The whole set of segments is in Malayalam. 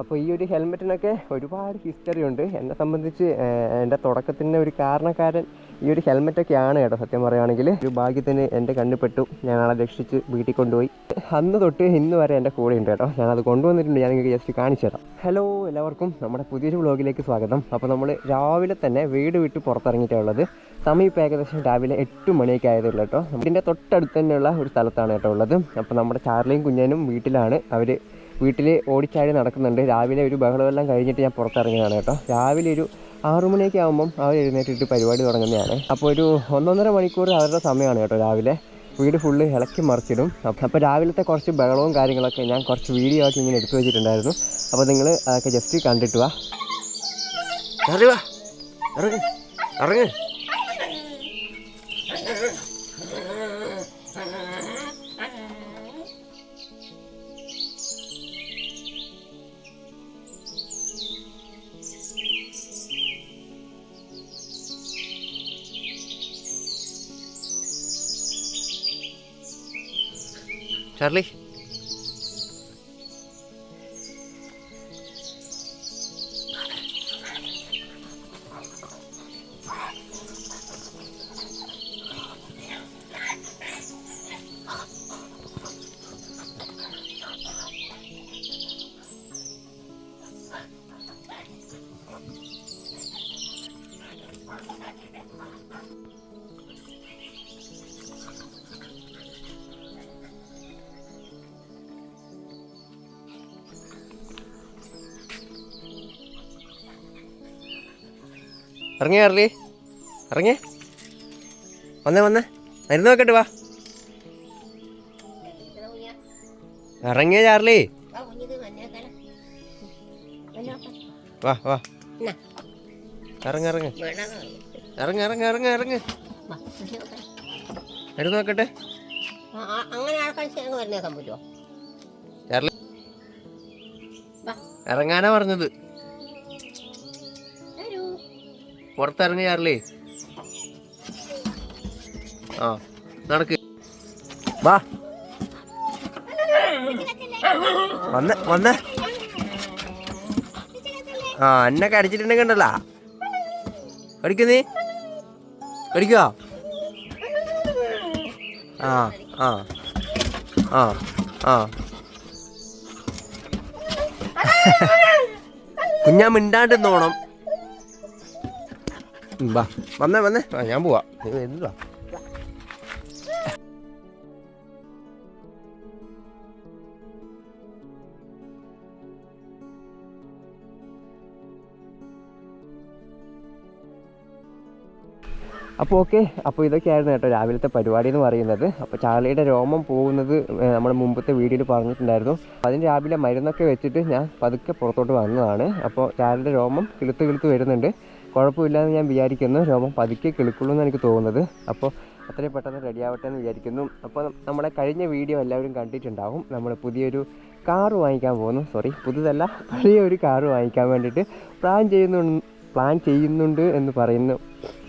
അപ്പോൾ ഈ ഒരു ഹെൽമെറ്റിനൊക്കെ ഒരുപാട് ഹിസ്റ്ററി ഉണ്ട്. എന്നെ സംബന്ധിച്ച് എന്റെ തുടക്കത്തിന് ഒരു കാരണക്കാരൻ ഈ ഒരു ഹെൽമെറ്റൊക്കെയാണ് കേട്ടോ സത്യം പറയുകയാണെങ്കിൽ. ഒരു ഭാഗ്യത്തിന് എന്റെ കണ്ണിൽ പെട്ടു. ഞാൻ ആളെ രക്ഷിച്ച് വീട്ടിൽ കൊണ്ടുപോയി. അന്ന് തൊട്ട് ഇന്ന് വരെ എന്റെ കൂടെ ഉണ്ട് കേട്ടോ. ഞാനത് കൊണ്ടുവന്നിട്ടുണ്ട്. ഞാൻ നിങ്ങൾക്ക് ജസ്റ്റ് കാണിച്ചു തരാം. ഹലോ എല്ലാവർക്കും. നമ്മുടെ പുതിയൊരു വ്ളോഗിലേക്ക് സ്വാഗതം. അപ്പോൾ നമ്മൾ രാവിലെ തന്നെ വീട് വിട്ട് പുറത്തിറങ്ങിയിട്ടുള്ളത് സമയം ഇപ്പോൾ ഏകദേശം രാവിലെ എട്ട് മണിയൊക്കെ ആയതേ ഉള്ളൂ കേട്ടോ. ഇതിന്റെ തൊട്ടടുത്ത് തന്നെയുള്ള ഒരു സ്ഥലത്താണ് കേട്ടോ ഉള്ളത്. അപ്പോൾ നമ്മുടെ ചാർലിയും കുഞ്ഞനും വീട്ടിലാണ്. അവർ വീട്ടിൽ ഓടിച്ചാടി നടക്കുന്നുണ്ട്. രാവിലെ ഒരു ബഹളമെല്ലാം കഴിഞ്ഞിട്ട് ഞാൻ പുറത്തിറങ്ങിയതാണ് കേട്ടോ. രാവിലെ ഒരു ആറു മണിയൊക്കെ ആകുമ്പം അവർ എഴുന്നേറ്റിട്ട് പരിപാടി തുടങ്ങുന്നതാണ്. അപ്പോൾ ഒരു ഒന്നൊന്നര മണിക്കൂർ അവരുടെ സമയമാണ് കേട്ടോ രാവിലെ. വീട് ഫുള്ള് ഇളക്കി മറിച്ചിടും. അപ്പോൾ രാവിലത്തെ കുറച്ച് ബഹളവും കാര്യങ്ങളൊക്കെ ഞാൻ കുറച്ച് വീഡിയോ ആക്കി ഇങ്ങനെ എടുത്തു വെച്ചിട്ടുണ്ടായിരുന്നു. അപ്പോൾ നിങ്ങൾ അതൊക്കെ ജസ്റ്റ് കണ്ടിട്ട് വാ. ഇറങ്ങ്. ഇറങ്ങ്. ചാർലി ഇറങ്ങി ചാർലി ഇറങ്ങി. വന്നേ വന്നേ. മരുന്ന് നോക്കട്ടെ വാ. ഇറങ്ങിയ ചാർലി. വാ വാ. ഇറങ്ങ ഇറങ്ങ. ഇറങ്ങ ഇറങ്ങ ഇറങ്ങ ഇറങ്ങ. മരുന്ന് നോക്കട്ടെ ചാർലി. ഇറങ്ങാനാ പറഞ്ഞത്. പുറത്തിറങ്ങി ചാർലി ആ നടക്ക്. വാ. വന്ന് വന്ന്. ആ എന്നെ കടിച്ചിട്ടുണ്ടെങ്കിൽ ഉണ്ടല്ലോ. കടിക്കുന്നേ കടിക്കോ? ആ ആ ആ ആ. കുഞ്ഞാ മിണ്ടാണ്ട് നോണം ഉം, വാ വന്നേ വന്നേ. ആ ഞാൻ പോവാ. നീ എന്തുവാ അപ്പോൾ ഓക്കെ അപ്പോൾ ഇതൊക്കെയായിരുന്നു കേട്ടോ രാവിലത്തെ പരിപാടി എന്ന് പറയുന്നത്. അപ്പോൾ ചാർലിയുടെ രോമം പോകുന്നത് നമ്മുടെ മുമ്പത്തെ വീഡിയോയിൽ പറഞ്ഞിട്ടുണ്ടായിരുന്നു. അതിന് രാവിലെ മരുന്നൊക്കെ വെച്ചിട്ട് ഞാൻ പതുക്കെ പുറത്തോട്ട് വന്നതാണ്. അപ്പോൾ ചാർലിയുടെ രോമം കിളുത്ത് കിളുത്ത് വരുന്നുണ്ട്. കുഴപ്പമില്ലാന്ന് ഞാൻ വിചാരിക്കുന്നു. രോമം പതുക്കെ കിളുക്കുള്ളൂ എന്ന് എനിക്ക് തോന്നുന്നത്. അപ്പോൾ അത്രയും പെട്ടെന്ന് റെഡി ആവട്ടെ എന്ന് വിചാരിക്കുന്നു അപ്പോൾ നമ്മുടെ കഴിഞ്ഞ വീഡിയോ എല്ലാവരും കണ്ടിട്ടുണ്ടാവും. നമ്മൾ പുതിയൊരു കാർ വാങ്ങിക്കാൻ പോകുന്നു സോറി പുതുതല്ല പഴയ ഒരു കാറ് വാങ്ങിക്കാൻ വേണ്ടിയിട്ട് പ്ലാൻ ചെയ്യുന്നു പ്ലാൻ ചെയ്യുന്നുണ്ട് എന്ന് പറയുന്നു.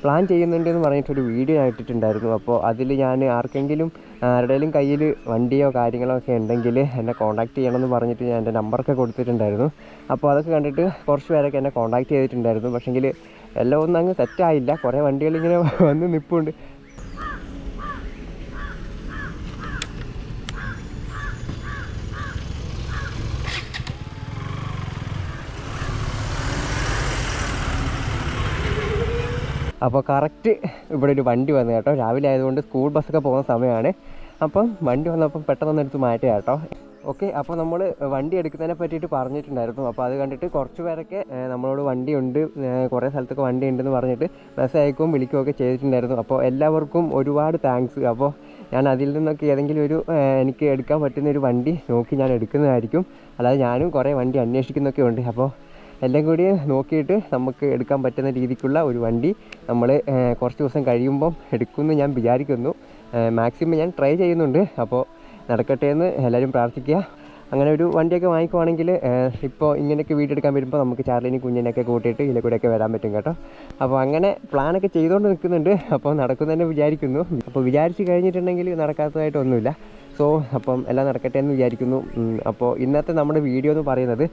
പ്ലാൻ ചെയ്യുന്നുണ്ട് എന്ന് പറഞ്ഞിട്ടൊരു വീഡിയോ ഞാൻ ഇട്ടിട്ടുണ്ടായിരുന്നു. അപ്പോൾ അതിൽ ഞാൻ ആർക്കെങ്കിലും ആരുടെയും കയ്യിൽ വണ്ടിയോ കാര്യങ്ങളോ ഒക്കെ ഉണ്ടെങ്കിൽ എന്നെ കോൺടാക്ട് ചെയ്യണമെന്ന് പറഞ്ഞിട്ട് ഞാൻ എന്റെ നമ്പറൊക്കെ കൊടുത്തിട്ടുണ്ടായിരുന്നു. അപ്പോൾ അതൊക്കെ കണ്ടിട്ട് കുറച്ച് പേരൊക്കെ എന്നെ കോൺടാക്ട് ചെയ്തിട്ടുണ്ടായിരുന്നു. പക്ഷേങ്കിൽ എല്ലാം ഒന്നും അങ്ങ് സെറ്റായില്ല. കുറേ വണ്ടികൾ ഇങ്ങനെ വന്ന് നിൽപ്പുണ്ട് അപ്പോൾ കറക്റ്റ് ഇവിടെ ഒരു വണ്ടി വന്നു കേട്ടോ. രാവിലെ ആയതുകൊണ്ട് സ്കൂൾ ബസ്സൊക്കെ പോകുന്ന സമയമാണ്. അപ്പം വണ്ടി വന്നപ്പം പെട്ടെന്ന് എടുത്ത് മാറ്റുക കേട്ടോ. ഓക്കെ അപ്പോൾ നമ്മൾ വണ്ടി എടുക്കുന്നതിനെ പറ്റിയിട്ട് പറഞ്ഞിട്ടുണ്ടായിരുന്നു. അപ്പോൾ അത് കണ്ടിട്ട് കുറച്ച് പേരൊക്കെ നമ്മളോട് വണ്ടിയുണ്ട് കുറേ സ്ഥലത്തൊക്കെ വണ്ടി ഉണ്ടെന്ന് പറഞ്ഞിട്ട് മെസ്സേജ് അയക്കുകയും വിളിക്കുകയൊക്കെ ചെയ്തിട്ടുണ്ടായിരുന്നു. അപ്പോൾ എല്ലാവർക്കും ഒരുപാട് താങ്ക്സ് അപ്പോൾ ഞാൻ അതിൽ നിന്നൊക്കെ ഏതെങ്കിലും ഒരു എനിക്ക് എടുക്കാൻ പറ്റുന്ന ഒരു വണ്ടി നോക്കി ഞാൻ എടുക്കുന്നതായിരിക്കും. അല്ലാതെ ഞാനും കുറേ വണ്ടി അന്വേഷിക്കുന്നൊക്കെ ഉണ്ട്. അപ്പോൾ എല്ലാം കൂടി നോക്കിയിട്ട് നമുക്ക് എടുക്കാൻ പറ്റുന്ന രീതിക്കുള്ള ഒരു വണ്ടി നമ്മൾ കുറച്ച് ദിവസം കഴിയുമ്പം എടുക്കുമെന്ന് ഞാൻ വിചാരിക്കുന്നു. മാക്സിമം ഞാൻ ട്രൈ ചെയ്യുന്നുണ്ട്. അപ്പോൾ നടക്കട്ടെ എന്ന് എല്ലാവരും പ്രാർത്ഥിക്കുക. അങ്ങനെ ഒരു വണ്ടിയൊക്കെ വാങ്ങിക്കുവാണെങ്കിൽ ഇപ്പോൾ ഇങ്ങനെയൊക്കെ വീടെടുക്കാൻ വരുമ്പോൾ നമുക്ക് ചാർലിനും കുഞ്ഞിനെയൊക്കെ കൂട്ടിയിട്ട് ഇതിലെ കൂടെയൊക്കെ വരാൻ പറ്റും കേട്ടോ. അപ്പോൾ അങ്ങനെ പ്ലാനൊക്കെ ചെയ്തുകൊണ്ട് നിൽക്കുന്നുണ്ട്. അപ്പോൾ നടക്കുന്നതന്നെ വിചാരിക്കുന്നു. അപ്പോൾ വിചാരിച്ച് കഴിഞ്ഞിട്ടുണ്ടെങ്കിൽ നടക്കാത്തതായിട്ടൊന്നുമില്ല. സോ അപ്പം എല്ലാം നടക്കട്ടെ എന്ന് വിചാരിക്കുന്നു അപ്പോൾ ഇന്നത്തെ നമ്മുടെ വീഡിയോ എന്ന് പറയുന്നത്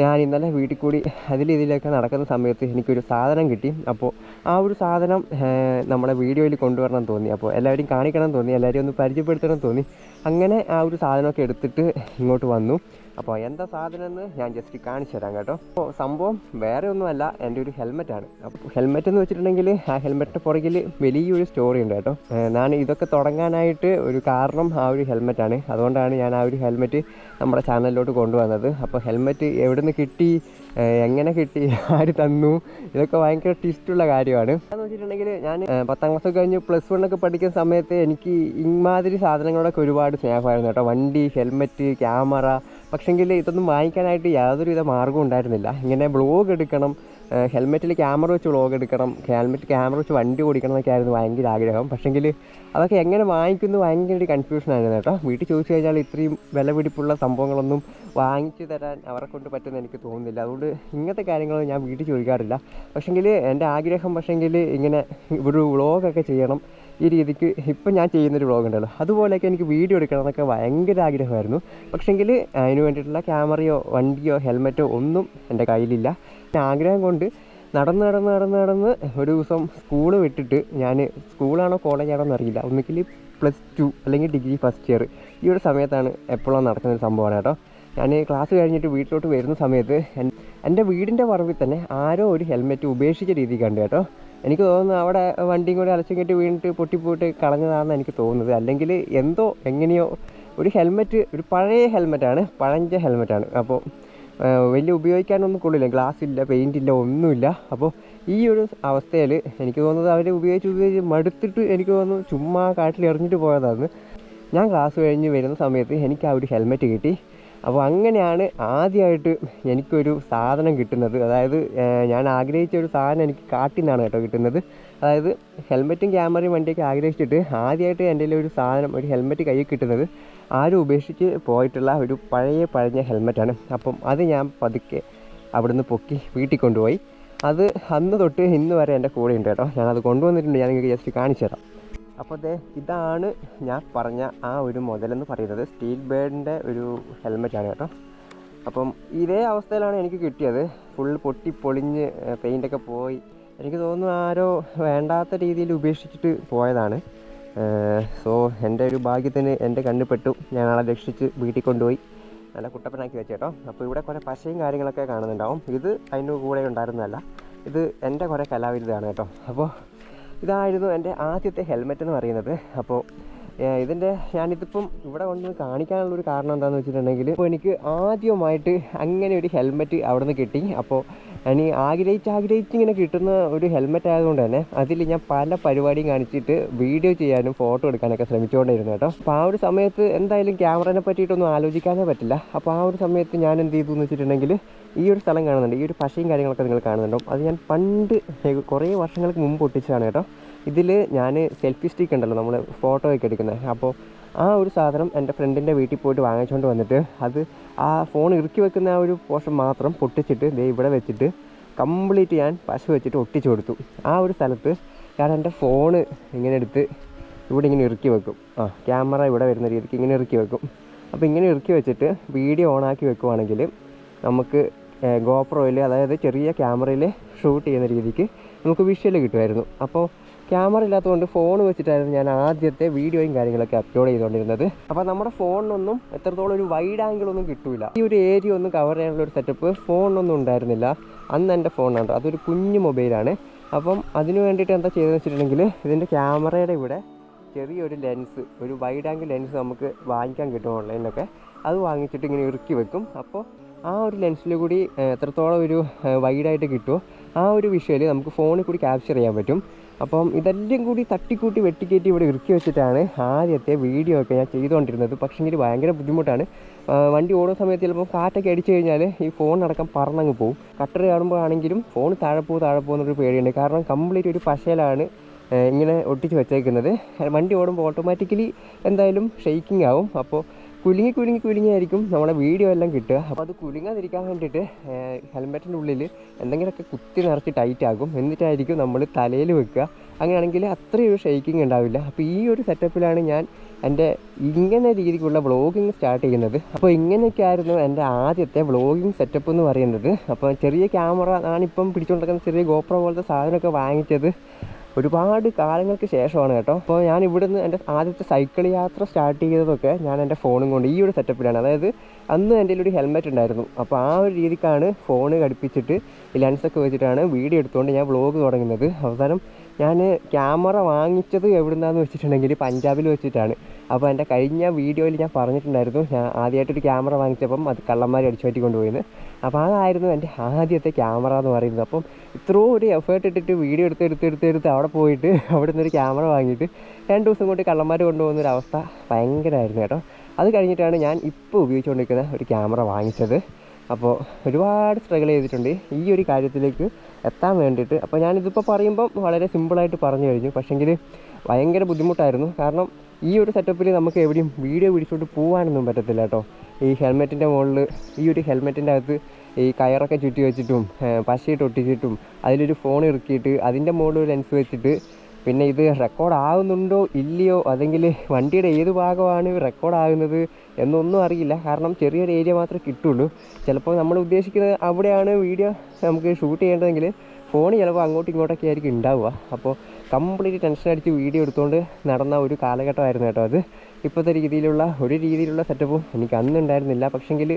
ഞാൻ ഇന്നലെ വീട്ടിൽ കൂടി അതിൽ ഇതിലൊക്കെ നടക്കുന്ന സമയത്ത് എനിക്കൊരു സാധനം കിട്ടി. അപ്പോൾ ആ ഒരു സാധനം നമ്മുടെ വീഡിയോയിൽ കൊണ്ടുവരണം തോന്നി. അപ്പോൾ എല്ലാവരും കാണിക്കണം തോന്നി എല്ലാവരും ഒന്ന് പരിചയപ്പെടുത്തണം തോന്നി. അങ്ങനെ ആ ഒരു സാധനമൊക്കെ എടുത്തിട്ട് ഇങ്ങോട്ട് വന്നു. അപ്പോൾ എന്താ സാധനം എന്ന് ഞാൻ ജസ്റ്റ് കാണിച്ചു തരാം കേട്ടോ. അപ്പോൾ സംഭവം വേറെ ഒന്നുമല്ല എന്റെ ഒരു ഹെൽമെറ്റാണ് അപ്പോൾ ഹെൽമെറ്റ് എന്ന് വെച്ചിട്ടുണ്ടെങ്കിൽ ആ ഹെൽമെറ്റിന്റെ പുറകിൽ വലിയൊരു സ്റ്റോറി ഉണ്ട് കേട്ടോ. ഞാൻ ഇതൊക്കെ തുടങ്ങാനായിട്ട് ഒരു കാരണം ആ ഒരു ഹെൽമെറ്റാണ് അതുകൊണ്ടാണ് ഞാൻ ആ ഒരു ഹെൽമെറ്റ് നമ്മുടെ ചാനലിലോട്ട് കൊണ്ടുവന്നത്. അപ്പോൾ ഹെൽമെറ്റ് എവിടെ നിന്ന് കിട്ടി എങ്ങനെ കിട്ടി ആര് തന്നു ഇതൊക്കെ ഭയങ്കര ട്വിസ്റ്റുള്ള കാര്യമാണ്. എന്ന് വെച്ചിട്ടുണ്ടെങ്കിൽ ഞാൻ പത്താം ക്ലാസ് കഴിഞ്ഞ് പ്ലസ് വൺ ഒക്കെ പഠിക്കുന്ന സമയത്ത് എനിക്ക് ഇമാതിരി സാധനങ്ങളൊക്കെ ഒരുപാട് സ്നേഹമായിരുന്നു കേട്ടോ. വണ്ടി ഹെൽമെറ്റ് ക്യാമറ പക്ഷെങ്കിൽ ഇതൊന്നും വാങ്ങിക്കാനായിട്ട് യാതൊരുവിധ മാർഗവും ഉണ്ടായിരുന്നില്ല. ഇങ്ങനെ ബ്ലോഗ് എടുക്കണം ഹെൽമെറ്റിൽ ക്യാമറ വെച്ച് ബ്ലോഗ് എടുക്കണം ഹെൽമെറ്റ് ക്യാമറ വെച്ച് വണ്ടി ഓടിക്കണം എന്നൊക്കെ ആയിരുന്നു ഭയങ്കര ആഗ്രഹം. പക്ഷെങ്കിൽ അതൊക്കെ എങ്ങനെ വാങ്ങിക്കുന്നു ഭയങ്കര ഒരു കൺഫ്യൂഷൻ ആയിരുന്നു കേട്ടോ. വീട്ടിൽ ചോദിച്ചു കഴിഞ്ഞാൽ ഇത്രയും വില പിടിപ്പുള്ള സംഭവങ്ങളൊന്നും വാങ്ങിച്ചു തരാൻ അവരെ കൊണ്ട് പറ്റുമെന്ന് എനിക്ക് തോന്നുന്നില്ല. അതുകൊണ്ട് ഇങ്ങനത്തെ കാര്യങ്ങളൊന്നും ഞാൻ വീട്ടിൽ ചോദിക്കാറില്ല. പക്ഷെങ്കിൽ എന്റെ ആഗ്രഹം പക്ഷെങ്കിൽ ഇങ്ങനെ ഒരു വ്ളോഗൊക്കെ ചെയ്യണം. ഈ രീതിക്ക് ഇപ്പം ഞാൻ ചെയ്യുന്നൊരു വ്ളോഗ് ഉണ്ടല്ലോ. അതുപോലെയൊക്കെ എനിക്ക് വീഡിയോ എടുക്കണം എന്നൊക്കെ ഭയങ്കര ആഗ്രഹമായിരുന്നു. പക്ഷേങ്കിൽ അതിന് വേണ്ടിയിട്ടുള്ള ക്യാമറയോ വണ്ടിയോ ഹെൽമെറ്റോ ഒന്നും എന്റെ കയ്യിലില്ല. ആഗ്രഹം കൊണ്ട് നടന്ന് നടന്ന് നടന്ന് നടന്ന് ഒരു ദിവസം സ്കൂൾ വിട്ടിട്ട് ഞാൻ സ്കൂളാണോ കോളേജാണോ എന്നറിയില്ല. ഒന്നുകിൽ പ്ലസ് ടു അല്ലെങ്കിൽ ഡിഗ്രി ഫസ്റ്റ് ഇയർ ഈ ഒരു സമയത്താണ് എപ്പോഴും നടക്കുന്ന ഒരു സംഭവമാണ് കേട്ടോ. ഞാൻ ക്ലാസ് കഴിഞ്ഞിട്ട് വീട്ടിലോട്ട് വരുന്ന സമയത്ത് എന്റെ വീടിന്റെ പറമ്പിൽ തന്നെ ആരോ ഒരു ഹെൽമെറ്റ് ഉപേക്ഷിച്ച രീതി കണ്ടു കേട്ടോ. എനിക്ക് തോന്നുന്നു അവിടെ വണ്ടിയും കൂടി അലച്ചും കെട്ടി വീണിട്ട് പൊട്ടിപ്പോയിട്ട് കളഞ്ഞതാണെന്ന് എനിക്ക് തോന്നുന്നത്. അല്ലെങ്കിൽ എന്തോ എങ്ങനെയോ ഒരു ഹെൽമെറ്റ് ഒരു പഴയ ഹെൽമെറ്റാണ് പഴഞ്ച ഹെൽമെറ്റാണ് അപ്പോൾ വലിയ ഉപയോഗിക്കാനൊന്നും കൊള്ളില്ല. ഗ്ലാസ് ഇല്ല പെയിന്റ് ഇല്ല ഒന്നുമില്ല. അപ്പോൾ ഈ ഒരു അവസ്ഥയിൽ എനിക്ക് തോന്നുന്നത് അവർ ഉപയോഗിച്ച് ഉപയോഗിച്ച് മടുത്തിട്ട് എനിക്ക് തോന്നുന്നു ചുമ്മാ കാട്ടിൽ എറിഞ്ഞിട്ട് പോയതാണ് ഞാൻ ക്ലാസ് കഴിഞ്ഞ് വരുന്ന സമയത്ത് എനിക്ക് ആ ഒരു ഹെൽമെറ്റ് കിട്ടി. അപ്പോൾ അങ്ങനെയാണ് ആദ്യമായിട്ട് എനിക്കൊരു സാധനം കിട്ടുന്നത്. അതായത് ഞാൻ ആഗ്രഹിച്ച ഒരു സാധനം എനിക്ക് കാട്ടിൽ നിന്നാണ് കേട്ടോ കിട്ടുന്നത്. അതായത് ഹെൽമെറ്റും ക്യാമറയും വണ്ടിയൊക്കെ ആഗ്രഹിച്ചിട്ട് ആദ്യമായിട്ട് എന്റെ ഒരു സാധനം ഒരു ഹെൽമെറ്റ് കയ്യിൽ കിട്ടുന്നത് ആരും ഉപേക്ഷിച്ച് പോയിട്ടുള്ള ഒരു പഴയ പഴഞ്ഞ ഹെൽമെറ്റാണ്. അപ്പം അത് ഞാൻ പതുക്കെ അവിടുന്ന് പൊക്കി വീട്ടിൽ കൊണ്ടുപോയി. അത് അന്ന് തൊട്ട് ഇന്ന് വരെ എന്റെ കൂടെ ഉണ്ട് കേട്ടോ. ഞാനത് കൊണ്ടുവന്നിട്ടുണ്ട്. ഞാൻ നിങ്ങൾക്ക് ജസ്റ്റ് കാണിച്ചു തരാം അപ്പോൾ അതെ ഇതാണ് ഞാൻ പറഞ്ഞ ആ ഒരു മുതലെന്ന് പറയുന്നത് സ്റ്റീൽ ബേഡിന്റെ ഒരു ഹെൽമെറ്റാണ് കേട്ടോ. അപ്പം ഇതേ അവസ്ഥയിലാണ് എനിക്ക് കിട്ടിയത്. ഫുൾ പൊട്ടി പൊളിഞ്ഞ് പെയിന്റൊക്കെ പോയി. എനിക്ക് തോന്നുന്നു ആരോ വേണ്ടാത്ത രീതിയിൽ ഉപേക്ഷിച്ചിട്ട് പോയതാണ്. സോ എന്റെ ഒരു ഭാഗ്യത്തിന് എന്റെ കണ്ണിൽപ്പെട്ടു ഞാൻ ആളെ രക്ഷിച്ച് വീട്ടിൽ കൊണ്ടുപോയി. നല്ല കുട്ടപ്പനാക്കി വെച്ചേട്ടോ അപ്പോൾ ഇവിടെ കുറേ പശയും കാര്യങ്ങളൊക്കെ കാണുന്നുണ്ടാവും. ഇത് അതിന്റെ കൂടെ ഉണ്ടായിരുന്നതല്ല. ഇത് എന്റെ കുറേ കലാവിരുതാണ് കേട്ടോ. അപ്പോൾ ഇതായിരുന്നു എന്റെ ആദ്യത്തെ ഹെൽമെറ്റ് എന്ന് പറയുന്നത്. അപ്പോൾ ഇതിന്റെ ഞാനിതിപ്പം ഇവിടെ കൊണ്ട് കാണിക്കാനുള്ളൊരു കാരണം എന്താണെന്ന് വെച്ചിട്ടുണ്ടെങ്കിൽ ഇപ്പോൾ എനിക്ക് ആദ്യമായിട്ട് അങ്ങനെ ഒരു ഹെൽമെറ്റ് അവിടെ നിന്ന് കിട്ടി. അപ്പോൾ ഞാൻ ആഗ്രഹിച്ച് ആഗ്രഹിച്ച് ഇങ്ങനെ കിട്ടുന്ന ഒരു ഹെൽമെറ്റ് ആയതുകൊണ്ട് തന്നെ അതിൽ ഞാൻ പല പരിപാടിയും കാണിച്ചിട്ട് വീഡിയോ ചെയ്യാനും ഫോട്ടോ എടുക്കാനൊക്കെ ശ്രമിച്ചുകൊണ്ടിരുന്നു കേട്ടോ. അപ്പോൾ ആ ഒരു സമയത്ത് എന്തായാലും ക്യാമറനെ പറ്റിയിട്ടൊന്നും ആലോചിക്കാനേ പറ്റില്ല. അപ്പോൾ ആ ഒരു സമയത്ത് ഞാൻ എന്ത് ചെയ്തു എന്ന് വെച്ചിട്ടുണ്ടെങ്കിൽ ഈ ഒരു സ്ഥലം കാണുന്നുണ്ട്. ഈ ഒരു പശയും കാര്യങ്ങളൊക്കെ നിങ്ങൾ കാണുന്നുണ്ടോ? അത് ഞാൻ പണ്ട് കുറേ വർഷങ്ങൾക്ക് മുമ്പ് ഒട്ടിച്ചതാണ് കേട്ടോ. ഇതിൽ ഞാൻ സെൽഫി സ്റ്റിക്ക് ഉണ്ടല്ലോ നമ്മൾ ഫോട്ടോ ഒക്കെ എടുക്കുന്നത് അപ്പോൾ ആ ഒരു സാധനം എന്റെ ഫ്രണ്ടിന്റെ വീട്ടിൽ പോയിട്ട് വാങ്ങിച്ചുകൊണ്ട് വന്നിട്ട് അത് ആ ഫോൺ ഇറുക്കി വെക്കുന്ന ആ ഒരു പോർഷൻ മാത്രം പൊട്ടിച്ചിട്ട് ദേ ഇവിടെ വെച്ചിട്ട് കംപ്ലീറ്റ് ഞാൻ പശ വെച്ചിട്ട് ഒട്ടിച്ചു കൊടുത്തു. ആ ഒരു സ്ഥലത്ത് ഞാൻ എന്റെ ഫോണ് ഇങ്ങനെ എടുത്ത് ഇവിടെ ഇങ്ങനെ ഇറുക്കി വെക്കും. ആ ക്യാമറ ഇവിടെ വരുന്ന രീതിക്ക് ഇങ്ങനെ ഇറുക്കി വെക്കും. അപ്പോൾ ഇങ്ങനെ ഇറുക്കി വെച്ചിട്ട് വീഡിയോ ഓണാക്കി വെക്കുവാണെങ്കിൽ നമുക്ക് ഗോപ്രോയിൽ അതായത് ചെറിയ ക്യാമറയിൽ ഷൂട്ട് ചെയ്യുന്ന രീതിക്ക് നമുക്ക് വിഷ്വൽ കിട്ടുമായിരുന്നു. അപ്പോൾ ക്യാമറ ഇല്ലാത്തതുകൊണ്ട് ഫോൺ വെച്ചിട്ടായിരുന്നു ഞാൻ ആദ്യത്തെ വീഡിയോയും കാര്യങ്ങളൊക്കെ അപ്ലോഡ് ചെയ്തുകൊണ്ടിരുന്നത്. അപ്പോൾ നമ്മുടെ ഫോണിനൊന്നും എത്രത്തോളം ഒരു വൈഡ് ആംഗിൾ ഒന്നും കിട്ടൂല. ഈ ഒരു ഏരിയ ഒന്നും കവർ ചെയ്യാനുള്ള ഒരു സെറ്റപ്പ് ഫോണിനൊന്നും ഉണ്ടായിരുന്നില്ല. അന്ന് എന്റെ ഫോണാണ് അതൊരു കുഞ്ഞു മൊബൈലാണ് അപ്പം അതിന് വേണ്ടിയിട്ട് എന്താ ചെയ്തതെന്ന് വെച്ചിട്ടുണ്ടെങ്കിൽ ഇതിന്റെ ക്യാമറയുടെ ഇവിടെ ചെറിയൊരു ലെൻസ് ഒരു വൈഡ് ആംഗിൾ ലെൻസ് നമുക്ക് വാങ്ങിക്കാൻ കിട്ടും ഓൺലൈനിലൊക്കെ അത് വാങ്ങിച്ചിട്ട് ഇങ്ങനെ ഇറുക്കി വെക്കും. അപ്പോൾ ആ ഒരു ലെൻസിൽ കൂടി എത്രത്തോളം ഒരു വൈഡായിട്ട് കിട്ടുമോ ആ ഒരു വിഷ്വൽ നമുക്ക് ഫോണിൽ കൂടി ക്യാപ്ചർ ചെയ്യാൻ പറ്റും. അപ്പം ഇതെല്ലാം കൂടി തട്ടിക്കൂട്ടി വെട്ടിക്കയറ്റി ഇവിടെ ഇറുക്കി വെച്ചിട്ടാണ് ആദ്യത്തെ വീഡിയോ ഒക്കെ ഞാൻ ചെയ്തുകൊണ്ടിരുന്നത്. പക്ഷേ എനിക്ക് ഭയങ്കര ബുദ്ധിമുട്ടാണ്. വണ്ടി ഓടുന്ന സമയത്ത് ചിലപ്പോൾ കാറ്റൊക്കെ അടിച്ചു കഴിഞ്ഞാൽ ഈ ഫോൺ അടക്കം പറന്നങ്ങ് പോകും കട്ടർ കാണുമ്പോഴാണെങ്കിലും ഫോൺ താഴെ പോകും താഴെ പോകുന്നൊരു പേടിയുണ്ട്. കാരണം കംപ്ലീറ്റ് ഒരു പശയിലാണ് ഇങ്ങനെ ഒട്ടിച്ച് വെച്ചേക്കുന്നത്. വണ്ടി ഓടുമ്പോൾ ഓട്ടോമാറ്റിക്കലി എന്തായാലും ഷെയ്ക്കിംഗ് ആവും. അപ്പോൾ കുലുങ്ങി കുലുങ്ങി കുലുങ്ങിയായിരിക്കും നമ്മുടെ വീഡിയോ എല്ലാം കിട്ടുക. അപ്പോൾ അത് കുലുങ്ങാതിരിക്കാൻ വേണ്ടിയിട്ട് ഹെൽമെറ്റിന്റെ ഉള്ളിൽ എന്തെങ്കിലുമൊക്കെ കുത്തി നിറച്ച് ടൈറ്റ് ആകും. എന്നിട്ടായിരിക്കും നമ്മൾ തലയിൽ വെക്കുക. അങ്ങനെയാണെങ്കിൽ അത്രയും ഒരു ഷെയ്ക്കിംഗ് ഉണ്ടാവില്ല. അപ്പോൾ ഈ ഒരു സെറ്റപ്പിലാണ് ഞാൻ എന്റെ ഇങ്ങനെ രീതിക്കുള്ള വ്ളോഗിങ് സ്റ്റാർട്ട് ചെയ്യുന്നത്. അപ്പോൾ ഇങ്ങനെയൊക്കെ ആയിരുന്നു എന്റെ ആദ്യത്തെ വ്ളോഗിങ് സെറ്റപ്പ് എന്ന് പറയുന്നത്. അപ്പോൾ ചെറിയ ക്യാമറ ആണിപ്പം പിടിച്ചുകൊണ്ടിരിക്കുന്ന ചെറിയ ഗോപ്രോ പോലത്തെ സാധനമൊക്കെ വാങ്ങിച്ചത്. ഒരുപാട് കാലങ്ങൾക്ക് ശേഷമാണ് കേട്ടോ. അപ്പോൾ ഞാൻ ഇവിടുന്ന് എന്റെ ആദ്യത്തെ സൈക്കിൾ യാത്ര സ്റ്റാർട്ട് ചെയ്തതൊക്കെ ഞാൻ എന്റെ ഫോണും കൊണ്ട് ഈ ഒരു സെറ്റപ്പിലാണ്. അതായത് അന്ന് എന്റെ ഒരു ഹെൽമെറ്റ് ഉണ്ടായിരുന്നു. അപ്പോൾ ആ ഒരു രീതിക്കാണ് ഫോൺ ഘടിപ്പിച്ചിട്ട് ലെൻസൊക്കെ വെച്ചിട്ടാണ് വീഡിയോ എടുത്തുകൊണ്ട് ഞാൻ വ്ളോഗ് തുടങ്ങുന്നത്. അവസാനം ഞാൻ ക്യാമറ വാങ്ങിച്ചത് എവിടുന്നാന്ന് വെച്ചിട്ടുണ്ടെങ്കിൽ പഞ്ചാബിൽ വെച്ചിട്ടാണ്. അപ്പോൾ എന്റെ കഴിഞ്ഞ വീഡിയോയിൽ ഞാൻ പറഞ്ഞിട്ടുണ്ടായിരുന്നു ഞാൻ ആദ്യമായിട്ടൊരു ക്യാമറ വാങ്ങിച്ചപ്പം അത് കള്ളന്മാർ അടിച്ചു മാറ്റി കൊണ്ടുപോയിന്ന് അപ്പോൾ അതായിരുന്നു എന്റെ ആദ്യത്തെ ക്യാമറ എന്ന് പറയുന്നത്. അപ്പം ഇത്രയും ഒരു എഫേർട്ട് ഇട്ടിട്ട് വീഡിയോ എടുത്ത് എടുത്ത് എടുത്ത് എടുത്ത് അവിടെ പോയിട്ട് അവിടെ നിന്നൊരു ക്യാമറ വാങ്ങിയിട്ട് രണ്ട് ദിവസം കൊണ്ട് കള്ളന്മാർ കൊണ്ടുപോകുന്ന ഒരു അവസ്ഥ ഭയങ്കരമായിരുന്നു കേട്ടോ. അത് കഴിഞ്ഞിട്ടാണ് ഞാൻ ഇപ്പോൾ ഉപയോഗിച്ചുകൊണ്ടിരിക്കുന്ന ഒരു ക്യാമറ വാങ്ങിച്ചത്. അപ്പോൾ ഒരുപാട് സ്ട്രഗിൾ ചെയ്തിട്ടുണ്ട്. ഈ ഒരു കാര്യത്തിലേക്ക് എത്താൻ വേണ്ടിയിട്ട്. അപ്പോൾ ഞാനിതിപ്പോൾ പറയുമ്പം വളരെ സിമ്പിളായിട്ട് പറഞ്ഞു കഴിഞ്ഞു. പക്ഷേങ്കിൽ ഭയങ്കര ബുദ്ധിമുട്ടായിരുന്നു. കാരണം ഈ ഒരു സെറ്റപ്പിൽ നമുക്ക് എവിടെയും വീഡിയോ പിടിച്ചുകൊണ്ട് പോകാനൊന്നും പറ്റത്തില്ല കേട്ടോ. ഈ ഹെൽമെറ്റിന്റെ മുകളിൽ ഈ ഒരു ഹെൽമെറ്റിന്റെ അകത്ത് ഈ കയറൊക്കെ ചുറ്റി വെച്ചിട്ടും പശയിട്ട് ഒട്ടിച്ചിട്ടും അതിലൊരു ഫോൺ ഇറക്കിയിട്ട് അതിന്റെ മുകളിൽ ഒരു ലെൻസ് വെച്ചിട്ട് പിന്നെ ഇത് റെക്കോർഡ് ആകുന്നുണ്ടോ ഇല്ലയോ അല്ലെങ്കിൽ വണ്ടിയുടെ ഏത് ഭാഗമാണ് റെക്കോർഡ് ആകുന്നത് എന്നൊന്നും അറിയില്ല. കാരണം ചെറിയൊരു ഏരിയ മാത്രമേ കിട്ടുള്ളൂ. ചിലപ്പോൾ നമ്മൾ ഉദ്ദേശിക്കുന്നത് അവിടെയാണ് വീഡിയോ നമുക്ക് ഷൂട്ട് ചെയ്യേണ്ടതെങ്കിൽ ഫോൺ ചിലപ്പോൾ അങ്ങോട്ടും ഇങ്ങോട്ടൊക്കെ ആയിരിക്കും ഉണ്ടാവുക. അപ്പോൾ കംപ്ലീറ്റ് ടെൻഷൻ അടിച്ച് വീഡിയോ എടുത്തുകൊണ്ട് നടന്ന ഒരു കാലഘട്ടമായിരുന്നു കേട്ടോ അത്. ഇപ്പോഴത്തെ രീതിയിലുള്ള ഒരു രീതിയിലുള്ള സെറ്റപ്പും എനിക്ക് അന്ന് ഉണ്ടായിരുന്നില്ല. പക്ഷെങ്കിൽ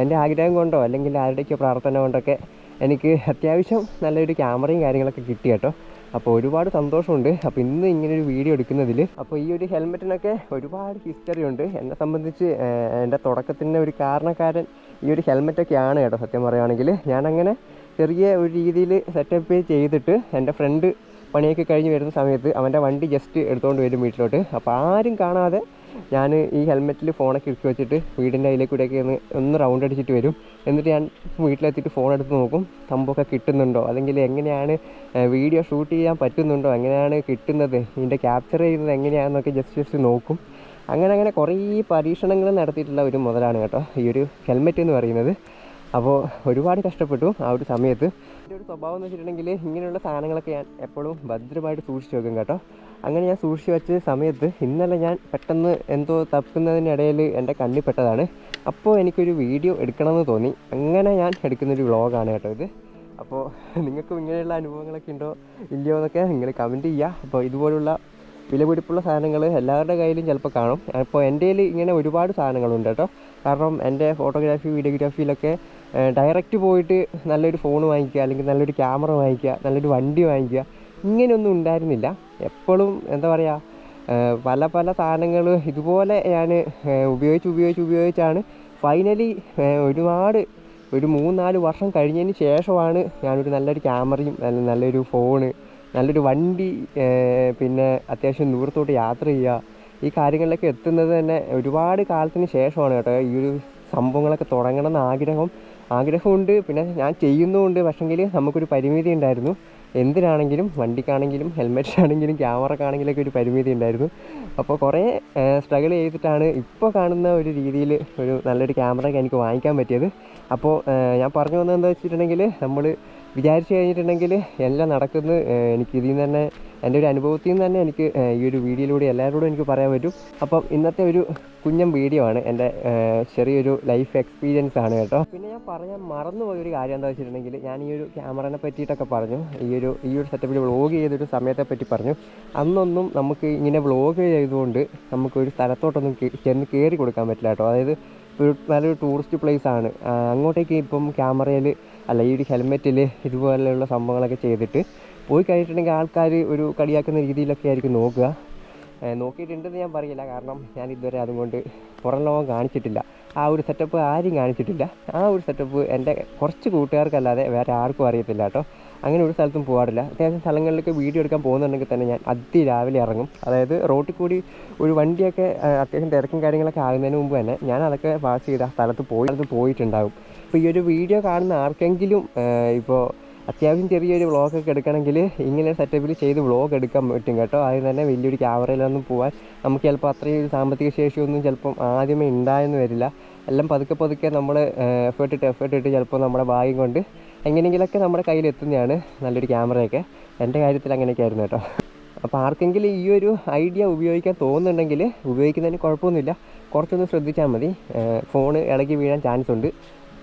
എന്റെ ആഗ്രഹം കൊണ്ടോ അല്ലെങ്കിൽ ആരുടെയൊക്കെ പ്രാർത്ഥന കൊണ്ടൊക്കെ എനിക്ക് അത്യാവശ്യം നല്ലൊരു ക്യാമറയും കാര്യങ്ങളൊക്കെ കിട്ടി കേട്ടോ. അപ്പോൾ ഒരുപാട് സന്തോഷമുണ്ട്. അപ്പോൾ ഇന്ന് ഇങ്ങനെ ഒരു വീഡിയോ എടുക്കുന്നതിൽ അപ്പോൾ ഈ ഒരു ഹെൽമെറ്റിനൊക്കെ ഒരുപാട് ഹിസ്റ്ററി ഉണ്ട്. എന്നെ സംബന്ധിച്ച് എന്റെ തുടക്കത്തിന്റെ ഒരു കാരണക്കാരൻ ഈ ഒരു ഹെൽമെറ്റൊക്കെയാണ് കേട്ടോ സത്യം പറയുകയാണെങ്കിൽ ഞാനങ്ങനെ ചെറിയ ഒരു രീതിയിൽ സെറ്റപ്പ് ചെയ്തിട്ട് എന്റെ ഫ്രണ്ട് പണിയൊക്കെ കഴിഞ്ഞ് വരുന്ന സമയത്ത് അവന്റെ വണ്ടി ജസ്റ്റ് എടുത്തുകൊണ്ട് വരും വീട്ടിലോട്ട്. അപ്പോൾ ആരും കാണാതെ ഞാൻ ഈ ഹെൽമെറ്റിൽ ഫോണൊക്കെ ഇറക്കി വെച്ചിട്ട് വീടിന്റെ അതിലേക്ക് കൂടെയൊക്കെ ഒന്ന് ഒന്ന് റൗണ്ട് അടിച്ചിട്ട് വരും. എന്നിട്ട് ഞാൻ വീട്ടിലെത്തിയിട്ട് ഫോൺ എടുത്ത് നോക്കും സംഭവമൊക്കെ കിട്ടുന്നുണ്ടോ? അല്ലെങ്കിൽ എങ്ങനെയാണ് വീഡിയോ ഷൂട്ട് ചെയ്യാൻ പറ്റുന്നുണ്ടോ? എങ്ങനെയാണ് കിട്ടുന്നത്? ഇതിന്റെ ക്യാപ്ചർ ചെയ്യുന്നത് എങ്ങനെയാണെന്നൊക്കെ ജസ്റ്റ് ജസ്റ്റ് നോക്കും. അങ്ങനെ അങ്ങനെ കുറേ പരീക്ഷണങ്ങൾ നടത്തിയിട്ടുള്ള ഒരു മുതലാണ് കേട്ടോ ഈ ഒരു ഹെൽമെറ്റ് എന്ന് പറയുന്നത്. അപ്പോൾ ഒരുപാട് കഷ്ടപ്പെട്ടു ആ ഒരു സമയത്ത്. എന്റെ ഒരു സ്വഭാവം എന്ന് വെച്ചിട്ടുണ്ടെങ്കിൽ ഇങ്ങനെയുള്ള സാധനങ്ങളൊക്കെ ഞാൻ എപ്പോഴും ഭദ്രമായിട്ട് സൂക്ഷിച്ച് വെക്കും കേട്ടോ. അങ്ങനെ ഞാൻ സൂക്ഷിച്ച് വെച്ച സമയത്ത് ഇന്നലെ ഞാൻ പെട്ടെന്ന് എന്തോ തപ്പുന്നതിനിടയിൽ എന്റെ കണ്ണിൽ പെട്ടതാണ്. അപ്പോൾ എനിക്കൊരു വീഡിയോ എടുക്കണമെന്ന് തോന്നി. അങ്ങനെ ഞാൻ എടുക്കുന്നൊരു വ്ളോഗാണ് കേട്ടോ ഇത്. അപ്പോൾ നിങ്ങൾക്കും ഇങ്ങനെയുള്ള അനുഭവങ്ങളൊക്കെ ഉണ്ടോ? ഇല്ലയോ എന്നൊക്കെ നിങ്ങൾ കമന്റ് ചെയ്യുക. അപ്പോൾ ഇതുപോലുള്ള വിലപിടിപ്പുള്ള സാധനങ്ങൾ എല്ലാവരുടെ കയ്യിലും ചിലപ്പോൾ കാണും. അപ്പോൾ എന്റെ കയ്യിൽ ഇങ്ങനെ ഒരുപാട് സാധനങ്ങളുണ്ട് കേട്ടോ. കാരണം എന്റെ ഫോട്ടോഗ്രാഫി വീഡിയോഗ്രാഫിയിലൊക്കെ ഡയറക്റ്റ് പോയിട്ട് നല്ലൊരു ഫോൺ വാങ്ങിക്കുക അല്ലെങ്കിൽ നല്ലൊരു ക്യാമറ വാങ്ങിക്കുക നല്ലൊരു വണ്ടി വാങ്ങിക്കുക ഇങ്ങനെയൊന്നും ഉണ്ടായിരുന്നില്ല. എപ്പോഴും എന്താ പറയുക പല പല സാധനങ്ങൾ ഇതുപോലെ ഞാൻ ഉപയോഗിച്ച് ഉപയോഗിച്ച് ഉപയോഗിച്ചാണ് ഫൈനലി ഒരുപാട് ഒരു മൂന്നാൽ വർഷം കഴിഞ്ഞതിന് ശേഷമാണ് ഞാനൊരു നല്ലൊരു ക്യാമറയും നല്ല നല്ലൊരു ഫോണ് നല്ലൊരു വണ്ടി പിന്നെ അത്യാവശ്യം ദൂരത്തോട്ട് യാത്ര ചെയ്യുക ഈ കാര്യങ്ങളിലൊക്കെ എത്തുന്നത് തന്നെ ഒരുപാട് കാലത്തിന് ശേഷമാണ് കേട്ടോ. ഈ ഒരു സംഭവങ്ങളൊക്കെ തുടങ്ങണമെന്ന് ആഗ്രഹം. ആഗ്രഹമുണ്ട് പിന്നെ ഞാൻ ചെയ്യുന്നുമുണ്ട്. പക്ഷെങ്കിൽ നമുക്കൊരു പരിമിതി ഉണ്ടായിരുന്നു. എന്തിനാണെങ്കിലും വണ്ടിക്കാണെങ്കിലും ഹെൽമെറ്റിനാണെങ്കിലും ക്യാമറക്കാണെങ്കിലൊക്കെ ഒരു പരിമിതി ഉണ്ടായിരുന്നു. അപ്പോൾ കുറേ സ്ട്രഗിൾ ചെയ്തിട്ടാണ് ഇപ്പോൾ കാണുന്ന ഒരു രീതിയിൽ ഒരു നല്ലൊരു ക്യാമറ എനിക്ക് വാങ്ങിക്കാൻ പറ്റിയത്. അപ്പോൾ ഞാൻ പറഞ്ഞു വന്നത് എന്താ വെച്ചിട്ടുണ്ടെങ്കിൽ നമ്മൾ വിചാരിച്ചു കഴിഞ്ഞിട്ടുണ്ടെങ്കിൽ എല്ലാം നടക്കുന്നു. എനിക്ക് ഇതിൽ നിന്ന് തന്നെ എന്റെ ഒരു അനുഭവത്തിൽ നിന്ന് തന്നെ എനിക്ക് ഈ ഒരു വീഡിയോയിലൂടെ എല്ലാവരോടും എനിക്ക് പറയാൻ പറ്റും. അപ്പം ഇന്നത്തെ ഒരു കുഞ്ഞൻ വീഡിയോ ആണ്. എന്റെ ചെറിയൊരു ലൈഫ് എക്സ്പീരിയൻസ് ആണ് കേട്ടോ. പിന്നെ ഞാൻ പറയാൻ മറന്നുപോയ ഒരു കാര്യം എന്താ വെച്ചിട്ടുണ്ടെങ്കിൽ ഞാൻ ഈ ഒരു ക്യാമറനെ പറ്റിയിട്ടൊക്കെ പറഞ്ഞു. ഈ ഒരു ഈ ഒരു സെറ്റപ്പിൽ വ്ളോഗ് ചെയ്തൊരു സമയത്തെ പറ്റി പറഞ്ഞു. അന്നൊന്നും നമുക്ക് ഇങ്ങനെ വ്ളോഗ് ചെയ്തുകൊണ്ട് നമുക്കൊരു സ്ഥലത്തോട്ടൊന്നും ചെന്ന് കയറി കൊടുക്കാൻ പറ്റില്ല കേട്ടോ. അതായത് ഒരു നല്ലൊരു ടൂറിസ്റ്റ് പ്ലേസ് ആണ്. അങ്ങോട്ടേക്ക് ഇപ്പം ക്യാമറയിൽ അല്ല ഈ ഒരു ഹെൽമെറ്റിൽ ഇതുപോലെയുള്ള സംഭവങ്ങളൊക്കെ ചെയ്തിട്ട് പോയി കഴിഞ്ഞിട്ടുണ്ടെങ്കിൽ ആൾക്കാർ ഒരു കടിയാക്കുന്ന രീതിയിലൊക്കെ ആയിരിക്കും നോക്കുക. നോക്കിയിട്ടുണ്ടെന്ന് ഞാൻ പറയില്ല കാരണം ഞാൻ ഇതുവരെ അതുകൊണ്ട് പുറം ലോകം കാണിച്ചിട്ടില്ല. ആ ഒരു സെറ്റപ്പ് ആരും കാണിച്ചിട്ടില്ല. ആ ഒരു സെറ്റപ്പ് എന്റെ കുറച്ച് കൂട്ടുകാർക്കല്ലാതെ വേറെ ആർക്കും അറിയത്തില്ല കേട്ടോ. അങ്ങനെ ഒരു സ്ഥലത്തും പോകാറില്ല അത്യാവശ്യം സ്ഥലങ്ങളിലൊക്കെ വീഡിയോ എടുക്കാൻ പോകുന്നുണ്ടെങ്കിൽ തന്നെ ഞാൻ അതിരാവിലെ ഇറങ്ങും. അതായത് റോട്ടിൽ കൂടി ഒരു വണ്ടിയൊക്കെ അത്യാവശ്യം തിരക്കും കാര്യങ്ങളൊക്കെ ആകുന്നതിന് മുമ്പ് തന്നെ ഞാൻ അതൊക്കെ പാസ് ചെയ്ത് ആ സ്ഥലത്ത് പോയി സ്ഥലത്ത് പോയിട്ടുണ്ടാകും അപ്പോൾ ഈ ഒരു വീഡിയോ കാണുന്ന ആർക്കെങ്കിലും ഇപ്പോൾ അത്യാവശ്യം ചെറിയൊരു വ്ളോഗൊക്കെ എടുക്കണമെങ്കിൽ ഇങ്ങനെ സെറ്റപ്പിൽ ചെയ്ത് വ്ളോഗ് എടുക്കാൻ പറ്റും കേട്ടോ. ആദ്യം തന്നെ വലിയൊരു ക്യാമറയിലൊന്നും പോകാൻ നമുക്ക് ചിലപ്പോൾ അത്രയും സാമ്പത്തിക ശേഷിയൊന്നും ചിലപ്പം ആദ്യമേ ഉണ്ടായെന്ന് വരില്ല. എല്ലാം പതുക്കെ പതുക്കെ നമ്മൾ എഫേർട്ട് ഇട്ട് എഫേർട്ട് ഇട്ട് ചിലപ്പോൾ നമ്മുടെ ഭാഗ്യം കൊണ്ട് എങ്ങനെയെങ്കിലൊക്കെ നമ്മുടെ കയ്യിൽ എത്തുന്നതാണ് നല്ലൊരു ക്യാമറയൊക്കെ എന്റെ കാര്യത്തിൽ അങ്ങനെയൊക്കെ ആയിരുന്നു കേട്ടോ. അപ്പോൾ ആർക്കെങ്കിലും ഈ ഒരു ഐഡിയ ഉപയോഗിക്കാൻ തോന്നുന്നുണ്ടെങ്കിൽ ഉപയോഗിക്കുന്നതിന് കുഴപ്പമൊന്നുമില്ല. കുറച്ചൊന്ന് ശ്രദ്ധിച്ചാൽ മതി. ഫോൺ ഇളകി വീഴാൻ ചാൻസ് ഉണ്ട്.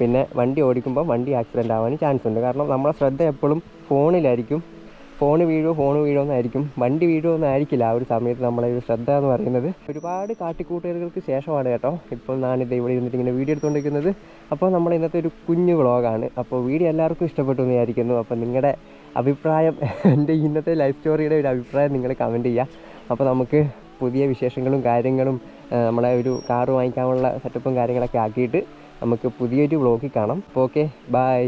പിന്നെ വണ്ടി ഓടിക്കുമ്പോൾ വണ്ടി ആക്സിഡന്റ് ആവാനും ചാൻസ് ഉണ്ട്. കാരണം നമ്മളെ ശ്രദ്ധ എപ്പോഴും ഫോണിലായിരിക്കും. ഫോൺ വീഴുമോ ഫോൺ വീഴുമോ എന്നായിരിക്കും. വണ്ടി വീഴുമോ എന്നായിരിക്കില്ല ആ ഒരു സമയത്ത് നമ്മളെ ഒരു ശ്രദ്ധ എന്ന് പറയുന്നത്. ഒരുപാട് കാട്ടിക്കൂട്ടുകൾക്ക് ശേഷമാണ് കേട്ടോ. ഇപ്പോൾ ഞാനിത് ഇവിടെ ഇരുന്നിട്ട് ഇങ്ങനെ വീഡിയോ എടുത്തുകൊണ്ടിരിക്കുന്നത്. അപ്പോൾ നമ്മൾ ഇന്നത്തെ ഒരു കുഞ്ഞു വ്ളോഗാണ് അപ്പോൾ വീഡിയോ എല്ലാവർക്കും ഇഷ്ടപ്പെട്ടു എന്ന് അപ്പോൾ നിങ്ങളുടെ അഭിപ്രായം എന്റെ ഇന്നത്തെ ലൈഫ് സ്റ്റോറിയുടെ ഒരു അഭിപ്രായം നിങ്ങൾ കമന്റ് ചെയ്യുക. അപ്പോൾ നമുക്ക് പുതിയ വിശേഷങ്ങളും കാര്യങ്ങളും നമ്മളെ ഒരു കാറ് വാങ്ങിക്കാനുള്ള സെറ്റപ്പും കാര്യങ്ങളൊക്കെ ആക്കിയിട്ട് നമുക്ക് പുതിയൊരു വ്ളോഗിൽ കാണാം. അപ്പോൾ ഓക്കെ ബായ്